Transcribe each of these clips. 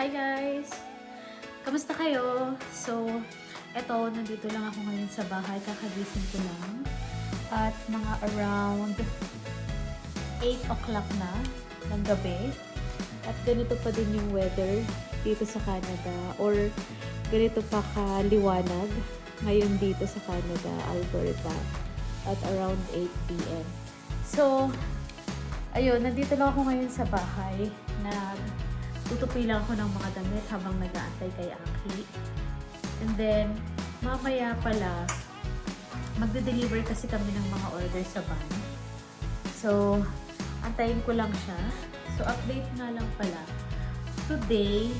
Hi guys! Kamusta kayo? So, eto, nandito lang ako ngayon sa bahay. Kakagising ko lang. At mga around 8 o'clock na ng gabi. At ganito pa din yung weather dito sa Canada. Or ganito pa kaliwanag ngayon dito sa Canada, Alberta. At around 8 p.m. So, ayun, nandito lang ako ngayon sa bahay. Nag tutupi lang ako ng mga damit habang nag-aantay kay Aki. And then, mamaya pala, magde-deliver kasi kami ng mga order sa van. So, antayin ko lang siya. So, update nga lang pala. Today,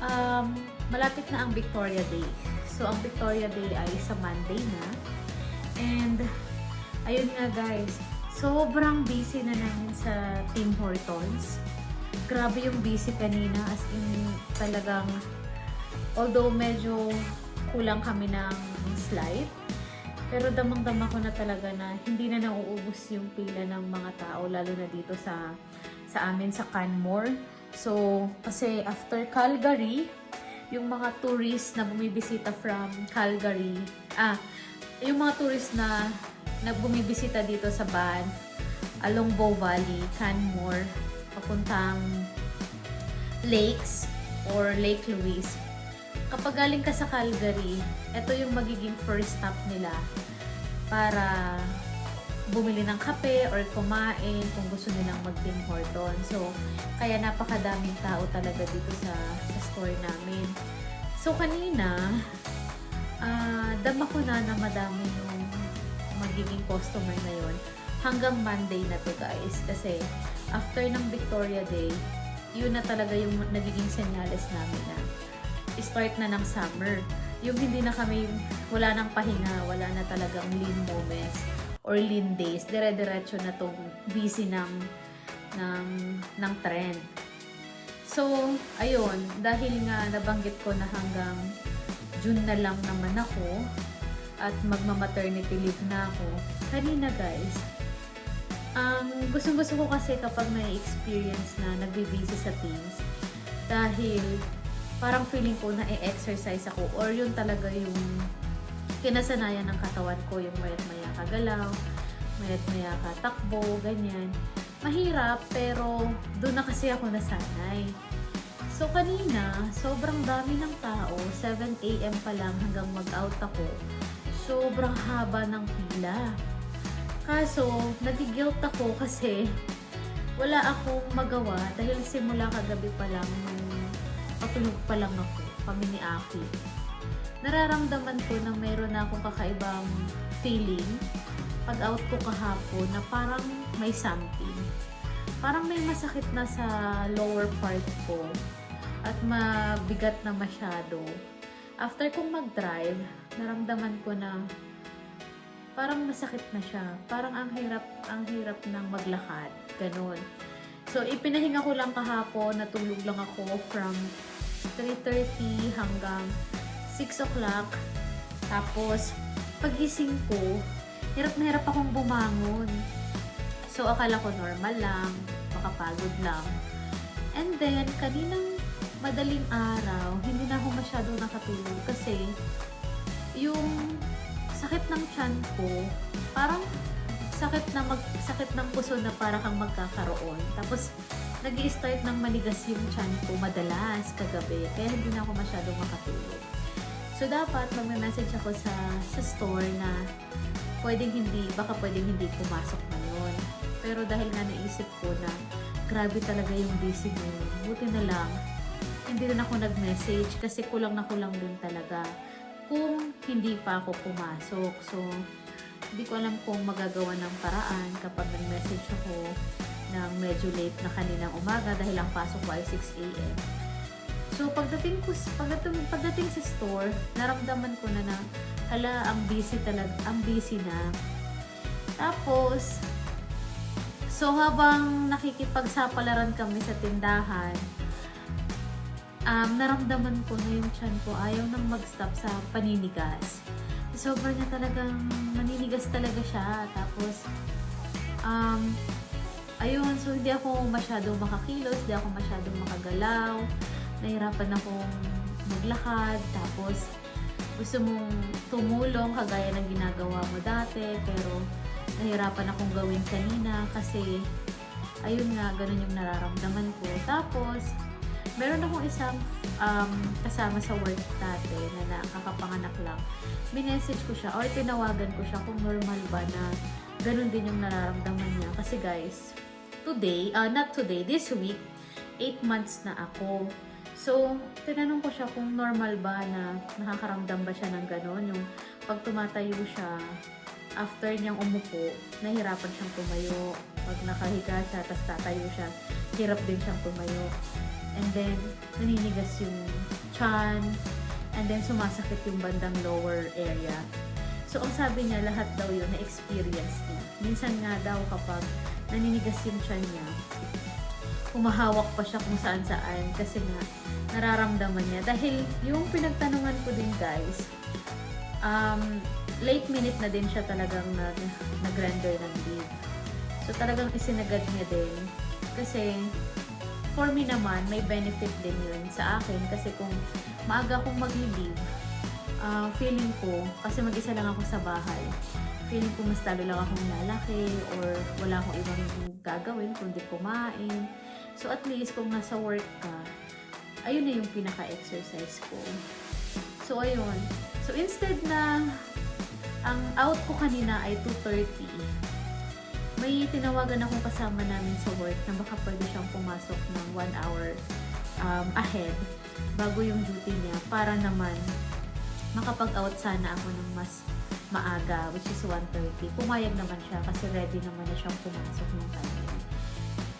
um, malapit na ang Victoria Day. So, ang Victoria Day ay sa Monday na. And, ayun nga guys, sobrang busy na namin sa Tim Hortons grabe yung busy kanina as in talagang although medyo kulang kami ng slide pero damang-dama ko na talaga na hindi na nauubos yung pila ng mga tao lalo na dito sa sa amin sa Canmore. So, kasi after Calgary, yung mga tourists na bumibisita from Calgary, ah, yung mga tourists na na bumibisita dito sa Banff, along Bow Valley, Canmore, papuntang lakes or Lake Louise. Kapag galing ka sa Calgary, ito yung magiging first stop nila para bumili ng kape or kumain kung gusto nilang mag-Tim Horton. So, kaya napakadaming tao talaga dito sa, sa store namin. So, kanina, ah dama ko na na madami yung magiging customer na yon hanggang Monday na to guys. Kasi, after ng Victoria Day, yun na talaga yung nagiging senyales namin na start na ng summer. Yung hindi na kami, wala nang pahinga, wala na talagang lean moments or lean days. Dire-diretso na tong busy ng, ng, ng trend. So, ayun, dahil nga nabanggit ko na hanggang June na lang naman ako at magma-maternity leave na ako. Kanina guys, ang gustong gusto ko kasi kapag may experience na nagbibisi sa teams dahil parang feeling ko na i-exercise ako or yun talaga yung kinasanayan ng katawan ko yung mayat maya kagalaw mayat maya katakbo ganyan. Mahirap pero doon na kasi ako nasanay. So kanina sobrang dami ng tao 7am pa lang hanggang mag-out ako. Sobrang haba ng pila Kaso, nagigilt ako kasi wala akong magawa dahil simula kagabi pa lang nung patulog pa lang ako, kami ni Aki. Nararamdaman ko na meron na akong kakaibang feeling pag out ko kahapon na parang may something. Parang may masakit na sa lower part ko at mabigat na masyado. After kong mag-drive, naramdaman ko na parang masakit na siya. Parang ang hirap, ang hirap ng maglakad. Ganon. So, ipinahinga ko lang kahapon, natulog lang ako from 3.30 hanggang 6 o'clock. Tapos, pagising ko, hirap na hirap akong bumangon. So, akala ko normal lang, makapagod lang. And then, kaninang madaling araw, hindi na ako masyado nakatulog kasi yung sakit ng tiyan ko, parang sakit na mag sakit ng puso na para kang magkakaroon. Tapos nag start ng manigas yung tiyan ko madalas kagabi. Kaya hindi na ako masyadong makatulog. So dapat magme-message ako sa sa store na pwedeng hindi, baka pwedeng hindi pumasok ngayon. Pero dahil nga naisip ko na grabe talaga yung busy ngayon, buti na lang hindi rin ako nag-message kasi kulang na kulang din talaga kung hindi pa ako pumasok. So, hindi ko alam kung magagawa ng paraan kapag nag-message ako ng medyo late na kaninang umaga dahil ang pasok ko ay 6 a.m. So, pagdating ko, pagdating, pagdating sa store, naramdaman ko na na, hala, ang busy talaga, ang busy na. Tapos, so habang nakikipagsapalaran kami sa tindahan, um, naramdaman ko na yung tiyan ko ayaw nang mag-stop sa paninigas. Sobra niya talagang maninigas talaga siya. Tapos, um, ayun, so hindi ako masyadong makakilos, hindi ako masyadong makagalaw. nahirapan akong maglakad, tapos gusto mong tumulong kagaya ng ginagawa mo dati, pero nahirapan akong gawin kanina kasi ayun nga, ganun yung nararamdaman ko. Tapos, meron akong isang um, kasama sa work dati na nakakapanganak lang. Minessage ko siya or tinawagan ko siya kung normal ba na ganun din yung nararamdaman niya. Kasi guys, today, uh, not today, this week, 8 months na ako. So, tinanong ko siya kung normal ba na nakakaramdam ba siya ng ganun. Yung pag tumatayo siya, after niyang umupo, nahirapan siyang tumayo. Pag nakahiga siya, tapos tatayo siya, hirap din siyang tumayo. And then, naninigas yung chan. And then, sumasakit yung bandang lower area. So, ang sabi niya, lahat daw yun na-experience niya. Minsan nga daw kapag naninigas yung chan niya, humahawak pa siya kung saan saan kasi nga nararamdaman niya. Dahil yung pinagtanungan ko din guys, um, late minute na din siya talagang nag, nag-render ng leave. So talagang isinagad niya din. Kasi for me naman, may benefit din yun sa akin. Kasi kung maaga akong mag-leave, ah, feeling ko, kasi mag-isa lang ako sa bahay, feeling ko mas lalo lang akong lalaki or wala akong ibang gagawin kundi kumain. So at least kung nasa work ka, ayun na yung pinaka-exercise ko. So ayun. So instead na ang out ko kanina ay 2.30, may tinawagan akong kasama namin sa work na baka pwede siyang pumasok ng 1 hour um, ahead bago yung duty niya para naman makapag-out sana ako ng mas maaga, which is 1.30. Pumayag naman siya kasi ready naman na siyang pumasok ng time.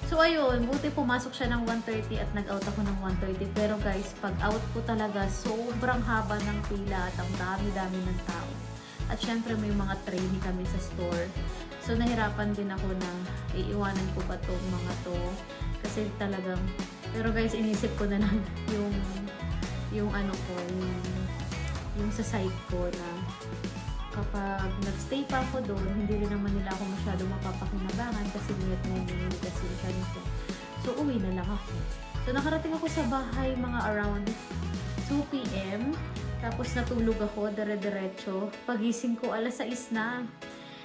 So ayun, buti pumasok siya ng 1.30 at nag-out ako ng 1.30. Pero guys, pag out ko talaga, sobrang haba ng pila at ang dami-dami ng tao. At syempre may mga trainee kami sa store. So nahirapan din ako na iiwanan ko ba tong mga to. Kasi talagang, pero guys, inisip ko na lang yung, yung ano ko, yung, yung sa side ko na kapag nagstay pa ako doon, hindi rin naman nila ako masyado mapapakinabangan kasi niyat na hindi kasi siya nito. So, uwi na lang ako. So, nakarating ako sa bahay mga around 2 p.m. Tapos natulog ako, dire-diretso. Pagising ko, alas 6 na.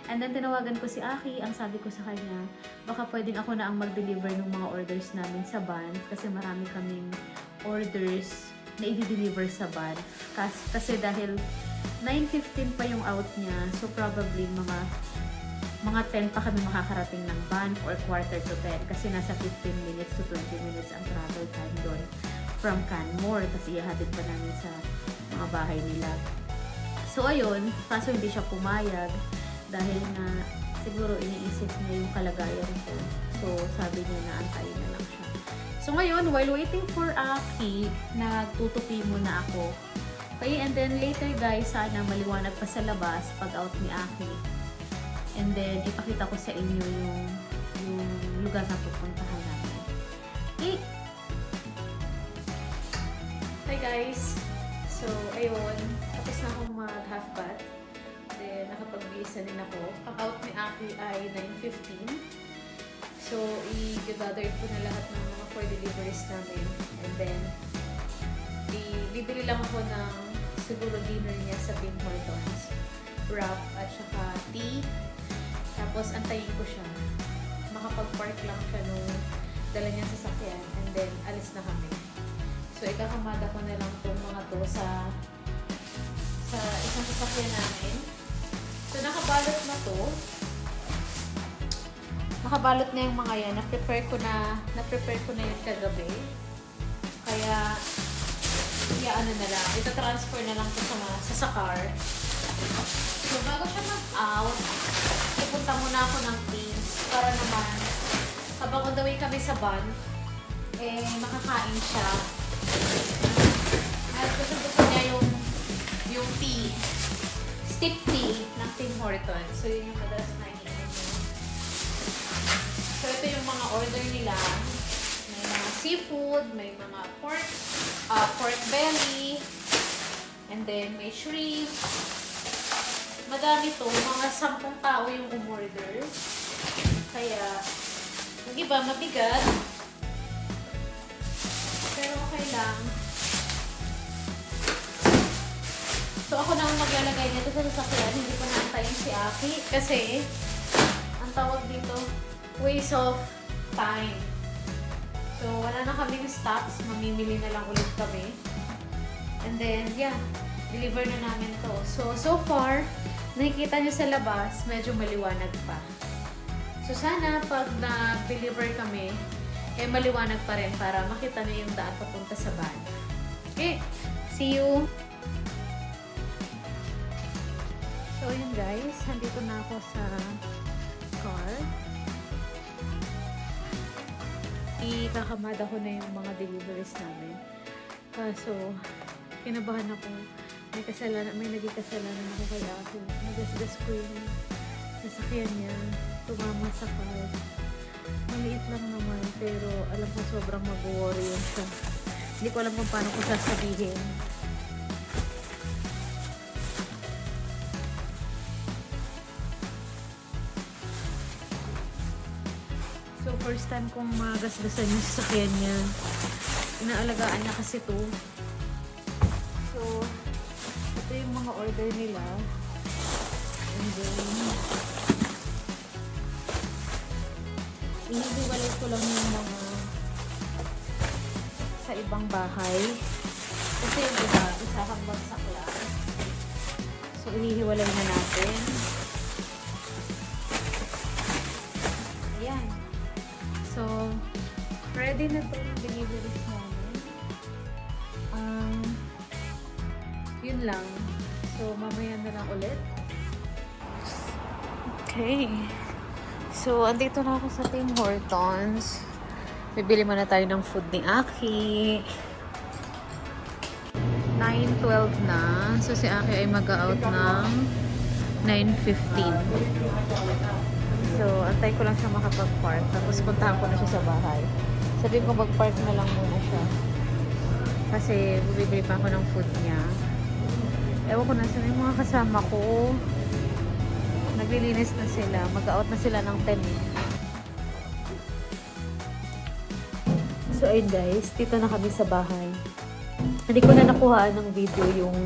And then, tinawagan ko si Aki. Ang sabi ko sa kanya, baka pwedeng ako na ang mag-deliver ng mga orders namin sa van. Kasi marami kaming orders na i-deliver sa van. Kasi, kasi dahil 9.15 pa yung out niya. So, probably mga mga 10 pa kami makakarating ng van or quarter to 10 kasi nasa 15 minutes to 20 minutes ang travel time doon from Canmore. Tapos ihahatid pa namin sa mga bahay nila. So, ayun. Kaso hindi siya pumayag dahil na siguro iniisip niya yung kalagayan ko. So, sabi niya na antayin na lang siya. So, ngayon, while waiting for Aki, nagtutupi muna ako Okay, and then later guys, sana maliwanag pa sa labas pag out ni Aki. And then, ipakita ko sa inyo yung, yung lugar na pupuntahan namin. Okay? Hi guys! So, ayun. Tapos na akong mag-half bath. Then, nakapag-bisa din ako. Ang out ni Aki ay 9.15. So, i-gather ko na lahat ng mga for deliveries namin. And then, i- bibili lang ako ng siguro dinner niya sa Tim Hortons. Wrap at saka tea. Tapos antayin ko siya. Makapag-park lang siya nung dala niya sa sakyan. And then alis na kami. So ikakamada ko na lang itong mga to sa sa isang sasakyan namin. So nakabalot na to. Nakabalot na yung mga yan. Na-prepare ko na, na-prepare ko na yun kagabi. Kaya kaya ano na lang, ito transfer na lang ko sa, mga- sa, sa car. So, bago siya mag-out, pupunta muna ako ng Teams para naman, habang on the way kami sa van, eh, makakain siya. At gusto-gusto niya yung, yung tea, stick tea ng Tim Hortons. So, yun yung madalas na iniinom. So, ito yung mga order nila. May mga seafood, may mga pork, uh, pork belly, and then may shrimp. Madami to, mga sampung tao yung umorder. Kaya, yung iba mabigat. Pero okay lang. So, ako na ang maglalagay nito sa sasakyan. Hindi ko naantayin si Aki. Kasi, ang tawag dito, waste of time. So, wala na kaming stocks. Mamimili na lang ulit kami. And then, yeah, deliver na namin to. So, so far, nakikita nyo sa labas, medyo maliwanag pa. So, sana pag na-deliver kami, eh maliwanag pa rin para makita nyo yung daan papunta sa van. Okay, see you! So, yun guys, andito na ako sa car. Ikakamada ko na yung mga deliveries namin. Kaso, kinabahan ako. May kasalanan, may naging kasalanan ako kaya ako nagasgas ko yung sasakyan niya. Tumama sa car. Maliit lang naman, pero alam ko sobrang mag-worry yun siya. Hindi ko alam kung paano ko sasabihin. First time kong magasgasan yung sasakyan niya. Inaalagaan niya kasi to. So, ito yung mga order nila. And then, inihiwalay ko lang yung mga sa ibang bahay. Kasi yung iba, isa kang bagsak lang. So, inihiwalay na natin. Ready na to yung deliveries namin. Um, yun lang. So, mamaya na lang ulit. Okay. So, andito na ako sa Tim Hortons. Bibili muna tayo ng food ni Aki. 9.12 na. So, si Aki ay mag-out ng 9.15. So, antay ko lang siya makapag-park. Tapos, puntahan ko na siya sa bahay. Sabi ko, mag-park na lang muna siya. Kasi, bibili pa ako ng food niya. Ewan ko na sa yung mga kasama ko. Naglilinis na sila. Mag-out na sila ng 10. eh. So, ayun guys. Dito na kami sa bahay. Hindi ko na nakuhaan ng video yung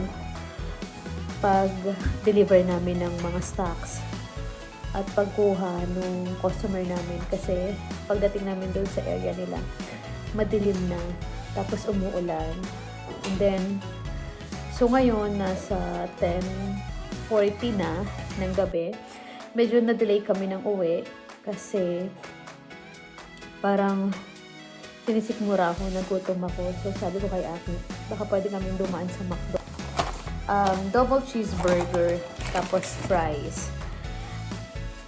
pag-deliver namin ng mga stocks at pagkuha nung customer namin kasi pagdating namin doon sa area nila madilim na tapos umuulan and then so ngayon nasa 10.40 na ng gabi medyo na-delay kami ng uwi kasi parang sinisikmura ako, nagutom ako. So sabi ko kay Aki, baka pwede kaming dumaan sa McDo. Um, double cheeseburger, tapos fries.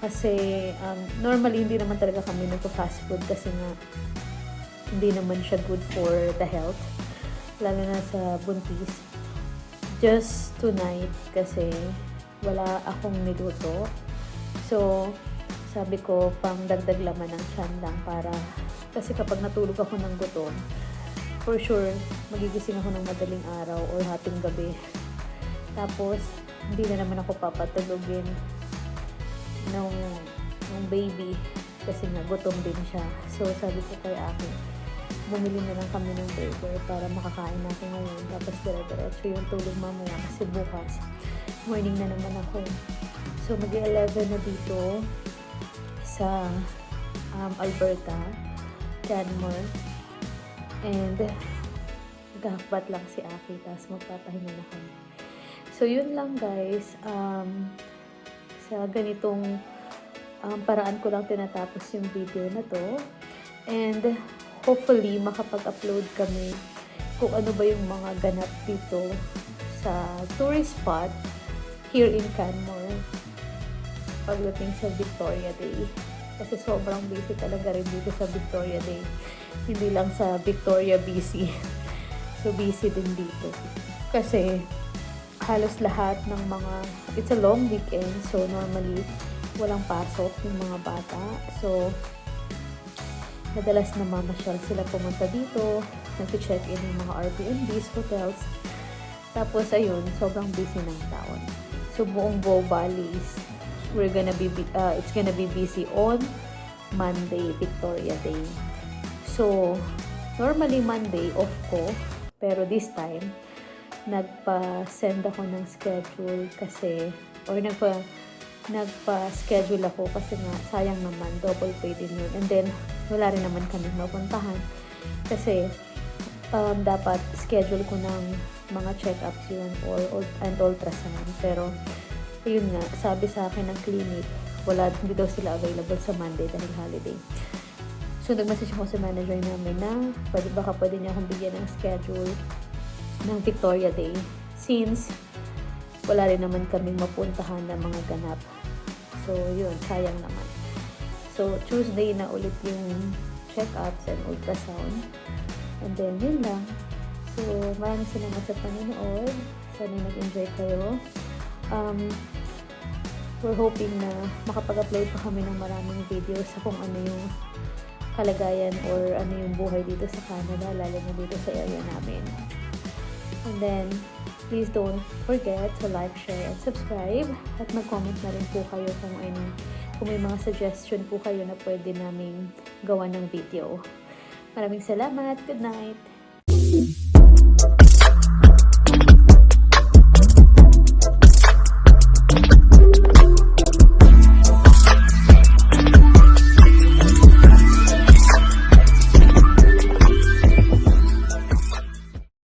Kasi um, normally hindi naman talaga kami nagpo-fast food kasi nga hindi naman siya good for the health. Lalo na sa buntis. Just tonight kasi wala akong niluto. So, sabi ko pang dagdag laman ng tiyan lang para kasi kapag natulog ako ng gutom, for sure, magigising ako ng madaling araw or hating gabi. Tapos, hindi na naman ako papatulogin nung, nung baby kasi nga gutom din siya. So, sabi ko kay Aki, bumili na lang kami ng burger para makakain natin ngayon. Tapos, dire-diretso yung tulog mamaya kasi bukas, morning na naman ako. So, mag-11 na dito sa um, Alberta, Canmore. And, magkakbat lang si Aki, tapos magpapahinga na kami. So, yun lang guys. Um, sa ganitong um, paraan ko lang tinatapos yung video na to. And, hopefully, makapag-upload kami kung ano ba yung mga ganap dito sa tourist spot here in Canmore pagdating sa Victoria Day. Kasi sobrang busy talaga rin dito sa Victoria Day. Hindi lang sa Victoria BC. So, busy din dito. Kasi, halos lahat ng mga, it's a long weekend. So, normally, walang pasok yung mga bata. So, madalas na mamasyal sila pumunta dito. Nag-check in yung mga Airbnbs, hotels. Tapos, ayun, sobrang busy ng taon. So, buong Bow Valleys, we're gonna be, uh, it's gonna be busy on Monday, Victoria Day. So, normally Monday, off ko. Pero this time, nagpa-send ako ng schedule kasi, or nagpa, nagpa-schedule ako kasi nga, sayang naman, double pay din yun. And then, wala rin naman kami mapuntahan. Kasi, um, dapat schedule ko ng mga check-ups yun or, or and ultrasound. Pero, yun nga, sabi sa akin ng clinic, wala, hindi daw sila available sa Monday dahil holiday. So, nag-message ako sa manager namin na pwede baka pwede niya akong bigyan ng schedule ng Victoria Day since wala rin naman kaming mapuntahan ng mga ganap. So, yun, sayang naman. So, Tuesday na ulit yung check-ups and ultrasound. And then, yun lang. So, maraming salamat sa panonood. Sana nag-enjoy kayo. Um, we're hoping na makapag-upload pa kami ng maraming videos sa kung ano yung kalagayan or ano yung buhay dito sa Canada, lalo na dito sa area namin. And then, please don't forget to like, share, and subscribe. At mag-comment na rin po kayo kung, ano, kung may mga suggestion po kayo na pwede naming gawa ng video. Maraming salamat. Good night.